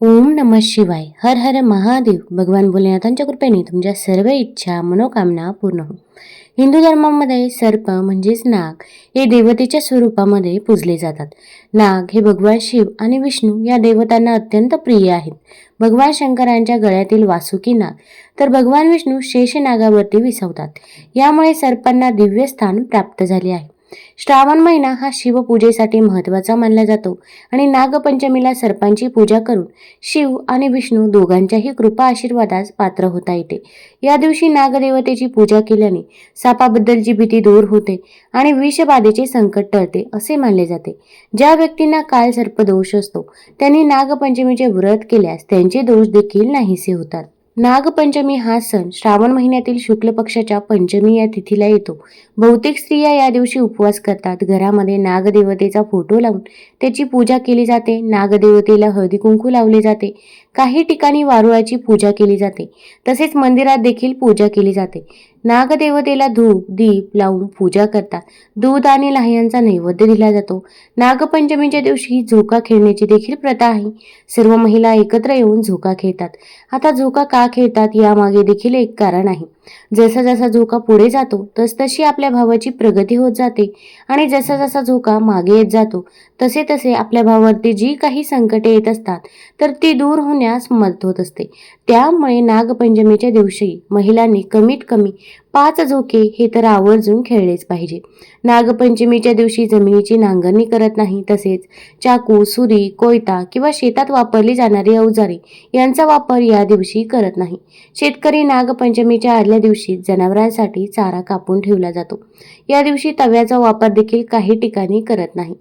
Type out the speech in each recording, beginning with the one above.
ओम नम शिवाय. हर हर महादेव. भगवान भोलेनाथांच्या कृपेने तुमच्या सर्व इच्छा मनोकामना पूर्ण हो हिंदू धर्मामध्ये सर्प म्हणजेच नाग हे देवतेच्या स्वरूपामध्ये पूजले जातात. नाग हे भगवान शिव आणि विष्णू या देवतांना अत्यंत प्रिय आहेत. भगवान शंकरांच्या गळ्यातील वासुकी नाग तर भगवान विष्णू शेषनागावरती विसवतात. यामुळे सर्पांना दिव्य स्थान प्राप्त झाले आहे. श्रावण महिना हा शिवपूजेसाठी महत्त्वाचा मानला जातो आणि नागपंचमीला सर्पांची पूजा करून शिव आणि विष्णू दोघांच्याही कृपा आशीर्वादास पात्र होता येते. या दिवशी नागदेवतेची पूजा केल्याने सापाबद्दलची भीती दूर होते आणि विषबाधेचे संकट टळते असे मानले जाते. ज्या व्यक्तींना काल सर्पदोष असतो त्यांनी नागपंचमीचे व्रत केल्यास त्यांचे दोष देखील नाहीसे होतात. नागपंचमी हा सण श्रावण महिन्यातील शुक्ल पक्षाच्या पंचमी या तिथीला येतो. बहुतेक स्त्रिया या दिवशी उपवास करतात. घरामध्ये नागदेवतेचा फोटो लावून त्याची पूजा केली जाते. नागदेवतेला हळदी कुंकू लावले जाते. काही ठिकाणी वारुळाची पूजा केली जाते. तसेच मंदिरात देखील पूजा केली जाते. नागदेवतेला धूप दीप लावून पूजा करतात. दूध आणि लाह्यांचा नैवेद्य दिला जातो. नागपंचमीच्या दिवशी झोका खेळण्याची देखील प्रथा आहे. सर्व महिला एकत्र येऊन झोका खेळतात. आता झोका का खेळतात यामागे देखील एक कारण आहे. जसा जसा झोका पुढे जातो तस तशी आपल्या भावाची प्रगती होत जाते. आणि जसा जसा झोका मागे येत जातो तसे तसे आपल्या भावावरती जी काही संकटे येत असतात तर ती दूर होण्यास मदत होत असते. त्यामुळे नागपंचमीच्या दिवशी महिलांनी कमीत कमी पाच झोके हे तर आवर्जून खेळलेच पाहिजे. नागपंचमीच्या दिवशी जमिनीची नांगरणी करत नाही तसेच चाकू सुरी कोयता किंवा शेतात वापरली जाणारी अवजारे यांचा वापर या दिवशी करत नाही. शेतकरी नागपंचमीच्या आदल्या दिवशी जनावरांसाठी चारा कापून ठेवला जातो. या दिवशी तव्याचा वापर देखील काही ठिकाणी करत नाही.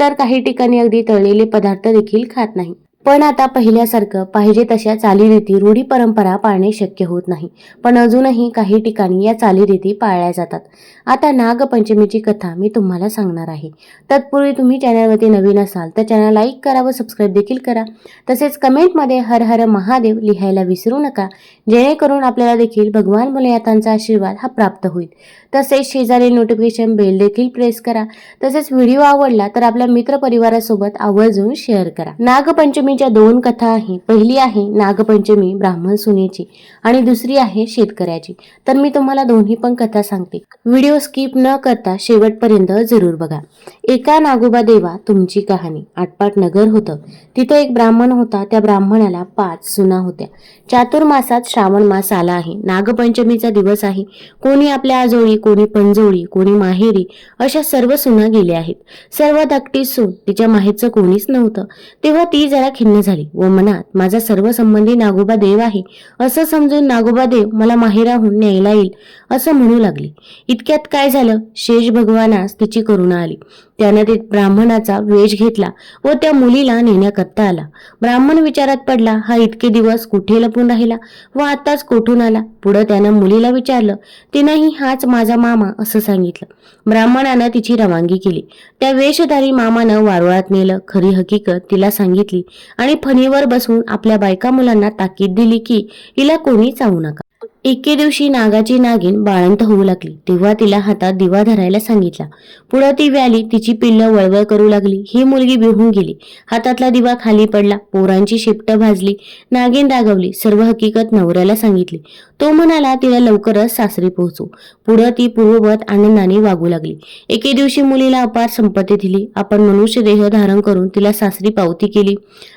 तर काही ठिकाणी अगदी तळलेले पदार्थ देखील खात नाही. पण आता पहिल्यासारखं पाहिजे तशा चालीरीती रूढी परंपरा पाळणे शक्य होत नाही. पण अजूनही काही ठिकाणी या चालीरीती पाळल्या जातात. आता नागपंचमीची कथा मी तुम्हाला सांगणार आहे. तत्पूर्वी तुम्ही चॅनलवरती नवीन असाल तर चॅनल लाईक करा व सबस्क्राईब देखील करा. तसेच कमेंटमध्ये हर हर महादेव लिहायला विसरू नका. जेणेकरून आपल्याला देखील भगवान मुलयातांचा आशीर्वाद हा प्राप्त होईल. तसेच शेजारी नोटिफिकेशन बेल देखील प्रेस करा. तसेच व्हिडिओ आवडला तर आपल्या मित्रपरिवारासोबत आवर्जून शेअर करा. नागपंचमी नागपंचमीच्या दोन कथा आहे. पहिली आहे नागपंचमी ब्राह्मण सुनेची आणि दुसरी आहे शेतकऱ्याची. तर मी तुम्हाला दोन्ही पण कथा सांगते. व्हिडिओ स्किप न करता शेवटपर्यंत जरूर बघा. एका नागोबा देवा तुमची कहाणी. आटपाट नगर होतं. तिथे एक ब्राह्मण होता. त्या ब्राह्मणाला पाच सुना होत्या. चातुर्मासात श्रावण मास आला आहे. नागपंचमीचा दिवस आहे. कोणी आपल्या आजोळी कोणी पंजोळी कोणी माहेरी अशा सर्व सुना गेल्या आहेत. सर्व धकटी सून तिच्या माहेरचं कोणीच नव्हतं. तेव्हा ती जरा खिन्न झाली. व मनात माझा सर्व संबंधी नागोबा देव आहे असं समजून नागोबा देव मला माहेराहून न्यायला येईल असं म्हणू लागली. इतक्यात काय झालं? शेष भगवानास तिची करुणा आली. त्यानं ते ब्राह्मणाचा वेश घेतला व त्या मुलीला नेण्याकरता आला. ब्राह्मण विचारात पडला हा इतके दिवस कुठे लपून राहिला व आताच कोठून आला? पुढं त्यानं मुलीला विचारलं तिनंही हाच माझा मामा असं सांगितलं. ब्राह्मणानं तिची रवानगी केली. त्या वेशधारी मामानं वारुळात नेलं. खरी हकीकत तिला सांगितली आणि फणीवर बसून आपल्या बायका मुलांना ताकीद दिली की हिला कोणी चावू नका. एके दिवशी नागाची नागिन बाळंत होऊ लागली. तेव्हा तिला हातात दिवा धरायला सांगितला. पुढं ती व्याली तिची पिल्लं वळवळ करू लागली. ही मुलगी बिहून गेली. हातातला दिवा खाली पडला. पोरांची शिपट भाजली. नागिन रागवली. सर्व हकीकत नवऱ्याला सांगितली. तो म्हणाला तिला लवकरच सासरी पोहोचू. पुढं ती पूर्ववत आनंदाने वागू लागली. एके दिवशी मुलीला अपार संपत्ती दिली. आपण मनुष्य देह धारण करून तिला सासरी पावती केली.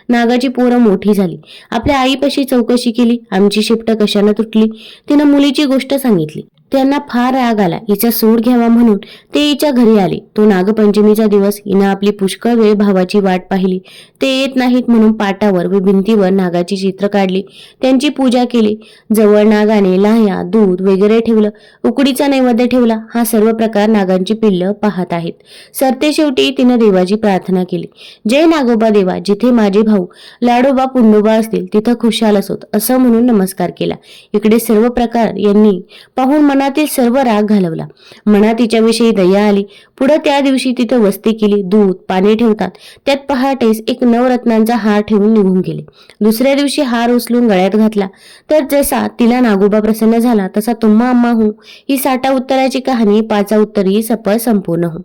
नागाची पोरं मोठी झाली. आपल्या आईपाशी चौकशी केली. आमची शिफ्ट कशानं तुटली? तिनं मुलीची गोष्ट सांगितली. त्यांना फार राग आला. हिचा सूड घ्यावा म्हणून ते हिच्या घरी आले. तो नागपंचमीचा दिवस हिनं आपली पुष्कळ वेळ भावाची वाट पाहिली. ते येत नाहीत म्हणून पाटावर व भिंतीवर नागाची चित्र काढली. त्यांची पूजा केली. जवळ नागाने लाह्या दूध वगैरे ठेवलं. उकडीचा नैवेद्य ठेवला. हा सर्व प्रकार नागांची पिल्लं पाहत आहेत. सरते शेवटी तिनं देवाची प्रार्थना केली. जय नागोबा देवा जिथे माझे भाऊ लाडोबा पुंडोबा असतील तिथं खुशाल असोत असं म्हणून नमस्कार केला. इकडे सर्व प्रकार यांनी पाहून मनातील सर्व राग घालवला. मनात तिच्याविषयी दया आली. पुढे त्या दिवशी तिथं वस्ती केली. दूध पाणी ठेवतात. त्यात पहाटेस एक नवरत्नांचा हार ठेवून निघून गेले. दुसऱ्या दिवशी हार उचलून गळ्यात घातला. तर जसा तिला नागोबा प्रसन्न झाला तसा तुम्हा अम्मा हो ही साठा उत्तराची कहाणी पाचा उत्तरी सफळ संपूर्ण हो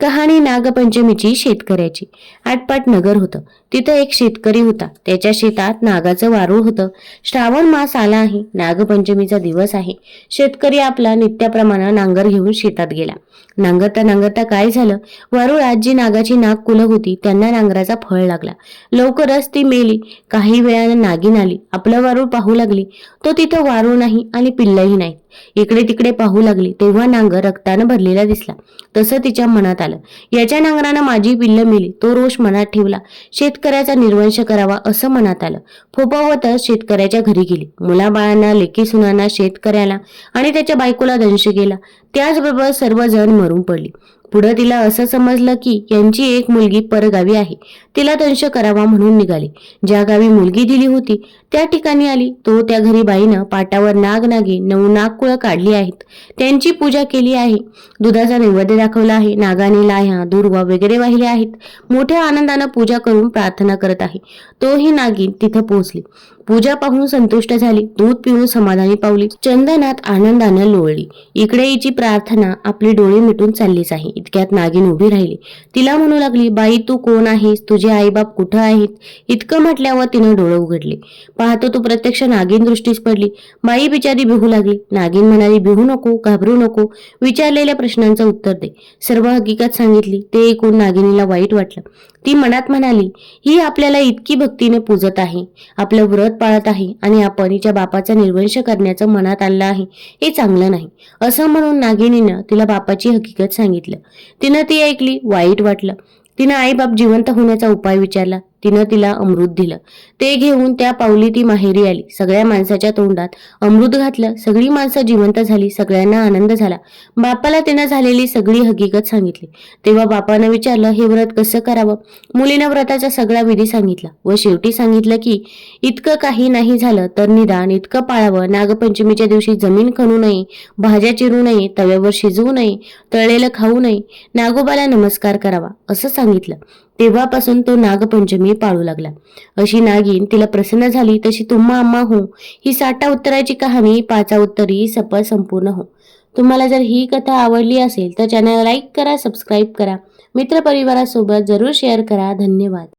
कहाणी नागपंचमीची शेतकऱ्याची. आटपाट नगर होतं. तिथं एक शेतकरी होता. त्याच्या शेतात नागाचं वारूळ होतं. श्रावण मास आला आहे. नागपंचमीचा दिवस आहे. शेतकरी आपला नित्याप्रमाणे नांगर घेऊन शेतात गेला. नांगरता नांगरता काय झालं? वारुळात जी नागाची नाग कुलक होती त्यांना नांगराचा फळ लागला. लवकरच ती मेली. काही वेळानं नागिन आली. आपलं वारूळ पाहू लागली. तो तिथं वारूळ नाही आणि पिल्लही नाही. इकडे तिकडे पाहू लागली. तेव्हा नांगर रक्तानं भरलेला दिसला. तसं तिच्या मनात आलं. याच्या नांगरानं माझी पिल्ल मिली. तो रोष मनात ठेवला. शेतकऱ्याचा निर्वंश करावा असं मनात आलं. फोपावतच शेतकऱ्याच्या घरी गेली. मुलाबाळांना लेकी सुनांना शेतकऱ्याला आणि त्याच्या बायकोला दंश गेला त्याचबरोबर सर्वजण मरून पडली. पुढं तिला असं समजलं की यांची एक मुलगी परगावी आहे. तिला दंश करावा म्हणून निघाली. ज्या गावी मुलगी दिली होती त्या ठिकाणी आली. तो त्या घरी बाईनं पाटावर नाग नागे नऊ नागकुळं काढली आहेत. त्यांची पूजा केली आहे. दुधाचा नैवेद्य दाखवला आहे. नागाने लाह्या दुर्वा वगैरे वाहिले आहेत. मोठ्या आनंदानं पूजा करून प्रार्थना करत आहे. तोही नागिन तिथं पोहोचली. पूजा पाहून संतुष्ट झाली. दूध पिऊन समाधानी पावली. चंदनात आनंदानं लोळली. इकडे हिची प्रार्थना आपली डोळे मिटून चाललीच आहे. इतक्यात नागिन उभी राहिली. तिला म्हणू लागली बाई तू कोण आहेस? तुझे आईबाप कुठं आहेत? इतकं म्हटल्यावर तिनं डोळे उघडले. पाहतो तू प्रत्यक्ष नागिन दृष्टीस पडली. बाई बिचारी बिहू लागली. नागिन म्हणाली बिहू नको घाबरू नको. विचारलेल्या प्रश्नांचं उत्तर दे. सर्व हकीकत सांगितली. ते ऐकून नागिनीला वाईट वाटलं. ती मनात म्हणाली ही आपल्याला इतकी भक्तीने पूजत आहे. आपलं व्रत पाळत आहे आणि आपण परीच्या बापाचा निर्वंश करण्याचं मनात आणलं आहे हे चांगलं नाही. असं म्हणून नागिनीनं तिला बापाची हकीकत सांगितलं. तिनं ती ऐकली वाईट वाटलं. तिनं आईबाप जिवंत होण्याचा उपाय विचारला. तिनं तिला अमृत दिलं. ते घेऊन त्या पावली ती माहेरी आली. सगळ्या माणसाच्या तोंडात अमृत घातलं. सगळी माणसं जिवंत झाली. सगळ्यांना आनंद झाला. बापाला तिनं झालेली सगळी हकीकत सांगितली. तेव्हा बापानं विचारलं हे व्रत कसं करावं? मुलीनं व्रताचा सगळा विधी सांगितला व शेवटी सांगितलं की इतकं काही नाही झालं तर निदान इतकं पाळावं. नागपंचमीच्या दिवशी जमीन खणू नये भाज्या चिरू नये तव्यावर शिजवू नये तळलेलं खाऊ नये. नागोबाला नमस्कार करावा. असं सांगितलं. तेव्हापासून तो नागपंचमी पाळू लागला. अशी नागिन तिला प्रसन्न झाली तशी तुम्हा अम्मा हो. ही साठा उत्तराची कहाणी पाचा उत्तरी सफळ संपूर्ण हो. तुम्हाला जर ही कथा आवडली असेल तर चॅनल लाईक करा सबस्क्राईब करा. मित्रपरिवारासोबत जरूर शेअर करा. धन्यवाद.